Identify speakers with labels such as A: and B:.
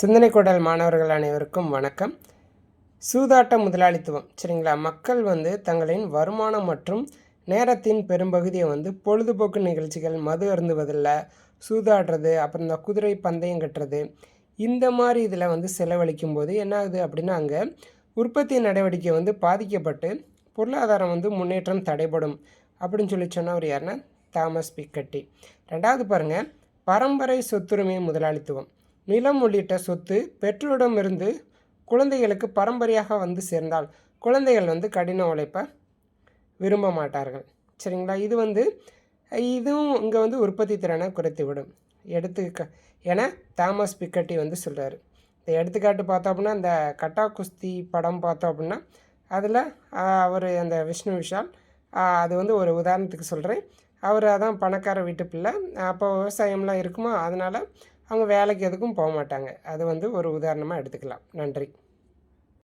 A: சிந்தனை குடல் மாணவர்கள் அனைவருக்கும் வணக்கம். சூதாட்ட முதலாளித்துவம். சரிங்களா? மக்கள் வந்து தங்களின் வருமானம் மற்றும் நேரத்தின் பெரும்பகுதியை வந்து பொழுதுபோக்கு நிகழ்ச்சிகள் மது அருந்துவதில் சூதாடுறது அப்புறம் இந்த குதிரை பந்தயம் கட்டுறது இந்த மாதிரி இதில் வந்து செலவழிக்கும் போது என்ன ஆகுது அப்படின்னா அங்கே உற்பத்தி நடவடிக்கை வந்து பாதிக்கப்பட்டு பொருளாதாரம் வந்து முன்னேற்றம் தடைபடும் அப்படின்னு சொல்லி சொன்னவர் யாருன்னா தாமஸ் பிக்கட்டி. ரெண்டாவது பாருங்கள் பரம்பரை சொத்துரிமை முதலாளித்துவம். நிலம் உள்ளிட்ட சொத்து பெற்றோரிடமிருந்து குழந்தைகளுக்கு பரம்பரையாக வந்து சேர்ந்தால் குழந்தைகள் வந்து கடின உழைப்பை விரும்ப மாட்டார்கள். சரிங்களா? இது வந்து இதுவும் இங்கே வந்து உற்பத்தி திறனை குறைத்து விடும் எடுத்துக்க என தாமஸ் பிக்கட்டி வந்து சொல்கிறாரு இந்த எடுத்துக்காட்டு பார்த்தோம் அப்படின்னா இந்த கட்டா குஸ்தி படம் பார்த்தோம் அப்படின்னா அதில் அவர் அந்த விஷ்ணு விஷால் அது வந்து ஒரு உதாரணத்துக்கு சொல்கிறேன் அவர் அதான் பணக்கார வீட்டு பிள்ளை. அப்போ விவசாயம்லாம் இருக்குமா? அதனால் அவங்க வேலைக்கு எதுக்கும் போக மாட்டாங்க அது வந்து ஒரு உதாரணமாக எடுத்துக்கலாம். நன்றி.